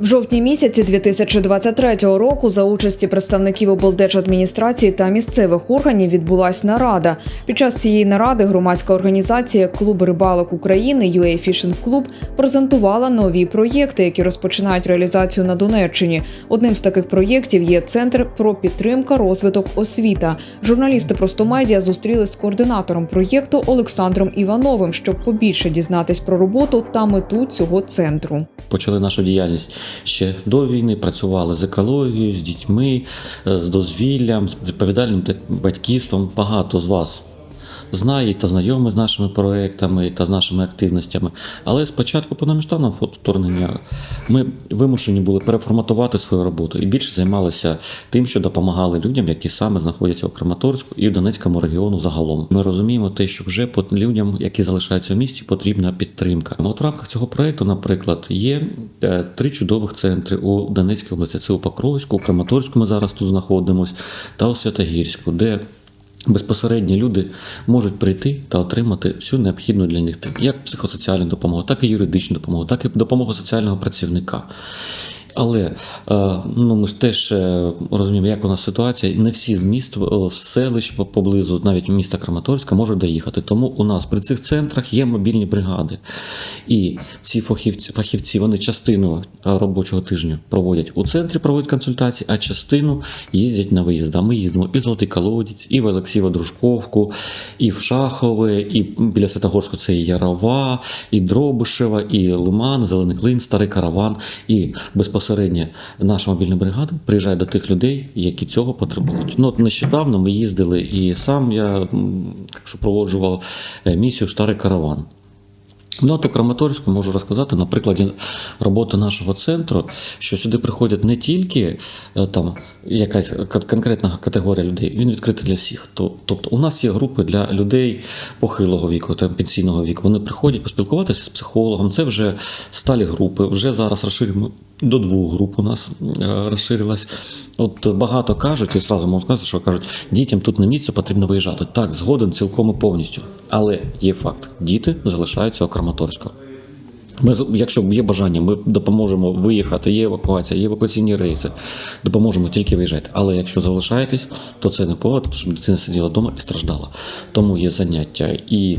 В жовтні місяці 2023 року за участі представників облдержадміністрації та місцевих органів відбулась нарада. Під час цієї наради громадська організація Клуб рибалок України UA Fishing Club презентувала нові проєкти, які розпочинають реалізацію на Донеччині. Одним з таких проєктів є центр про підтримка, розвиток, освіта. Журналісти Простомедіа зустрілись з координатором проєкту Олександром Івановим, щоб побільше дізнатись про роботу та мету цього центру. Почали нашу діяльність ще до війни, працювали з екологією, з дітьми, е, з дозвіллям, з відповідальним батьківством. Багато з вас знає та знайомі з нашими проектами та з нашими активностями. Але спочатку повномасштабного вторгнення ми вимушені були переформатувати свою роботу і більше займалися тим, що допомагали людям, які саме знаходяться у Краматорську і в Донецькому регіону загалом. Ми розуміємо те, що вже по людям, які залишаються в місті, потрібна підтримка. От в рамках цього проекту, наприклад, є е, три чудових центри у Донецькій області. Це у Покровську, у Краматорську. Ми зараз тут знаходимося, та у Святогірську, де Безпосередньо люди можуть прийти та отримати всю необхідну для них як психосоціальну допомогу, так і юридичну допомогу, так і допомогу соціального працівника. Але е, ну ми ж теж е, розуміємо, як у нас ситуація. і Не всі з міст е, з селищ поблизу, навіть міста Краматорська, можуть доїхати. Тому у нас при цих центрах є мобільні бригади. І ці фахівці, фахівці вони частину робочого тижня проводять у центрі, проводять консультації, а частину їздять на виїзд. Ми їздимо і в Золотий Колодязь, і в Олексієво Дружковку, і в Шахове, і біля Святогорську це і Ярова, і Дробишева, і Лиман, Зелений Клин, Старий Караван. І безпосередньо наша мобільна бригада приїжджає до тих людей, які цього потребують. Ну, от нещодавно ми їздили, і сам я супроводжував е, місію Старий Караван. Ну, от у Краматорську можу розказати на прикладі роботи нашого центру, що сюди приходять не тільки е, там якась конкретна категорія людей, він відкритий для всіх. Тобто у нас є групи для людей похилого віку, там пенсійного віку. Вони приходять поспілкуватися з психологом. Це вже сталі групи. Вже зараз розширюємо до двох груп. У нас е, розширилась. От багато кажуть, і зразу можу сказати, що кажуть, дітям тут на місце потрібно виїжджати. Так, згоден цілком і повністю. Але є факт: діти залишаються у Краматорську. Ми, якщо є бажання, ми допоможемо виїхати, є евакуація, є евакуаційні рейси, допоможемо тільки виїжджати. Але якщо залишаєтесь, то це не повод, щоб дитина сиділа вдома і страждала. Тому є заняття і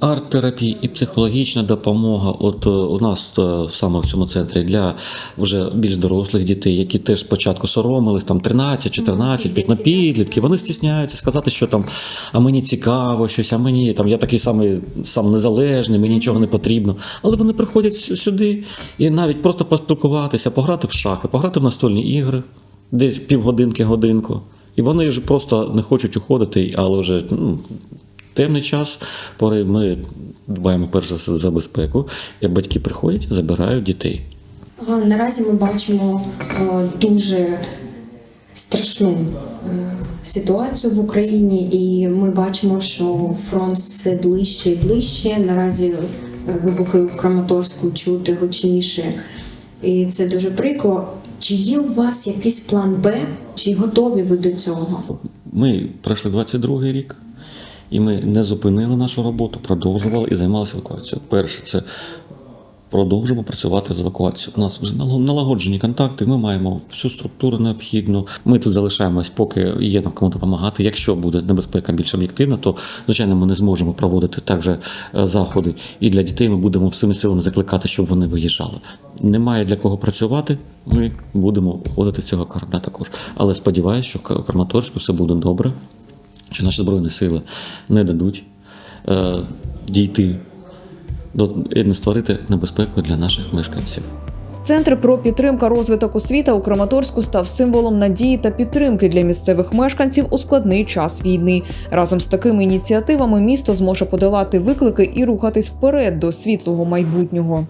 арт-терапії, і психологічна допомога. От е, у нас е, саме в цьому центрі для вже більш дорослих дітей, які теж спочатку соромились, там 13, 14, 15 підлітки, вони стісняються сказати, що там, а мені цікаво щось, а мені там я такий самий сам незалежний, мені нічого не потрібно. Але вони приходять сюди і навіть просто поспілкуватися, пограти в шахи, пограти в настольні ігри, десь півгодинки, годинку. І вони вже просто не хочуть уходити, але вже ну, темний час, пори ми дбаємо перш за все за безпеку. Як батьки приходять, забирають дітей. Наразі ми бачимо е, дуже страшну е, ситуацію в Україні, і ми бачимо, що фронт все ближче і ближче. Наразі е, вибухи в Краматорську чути гучніше, і це дуже прикро. Чи є у вас якийсь план Б? Чи готові ви до цього? Ми пройшли 22-й рік, і ми не зупинили нашу роботу, продовжували і займалися евакуацією. Перше, це продовжимо працювати з евакуацією. У нас вже нал- налагоджені контакти, ми маємо всю структуру необхідну. Ми тут залишаємось, поки є нам кому допомагати. Якщо буде небезпека більш об'єктивна, то звичайно ми не зможемо проводити також е, заходи. І для дітей ми будемо всіми силами закликати, щоб вони виїжджали. Немає для кого працювати. Ми будемо уходити з цього корабля також. Але сподіваюся, що в Краматорську все буде добре, що наші збройні сили не дадуть е, дійти до не створити небезпеку для наших мешканців. Центр про підтримка розвиток освіта у Краматорську став символом надії та підтримки для місцевих мешканців у складний час війни. Разом з такими ініціативами місто зможе подолати виклики і рухатись вперед до світлого майбутнього.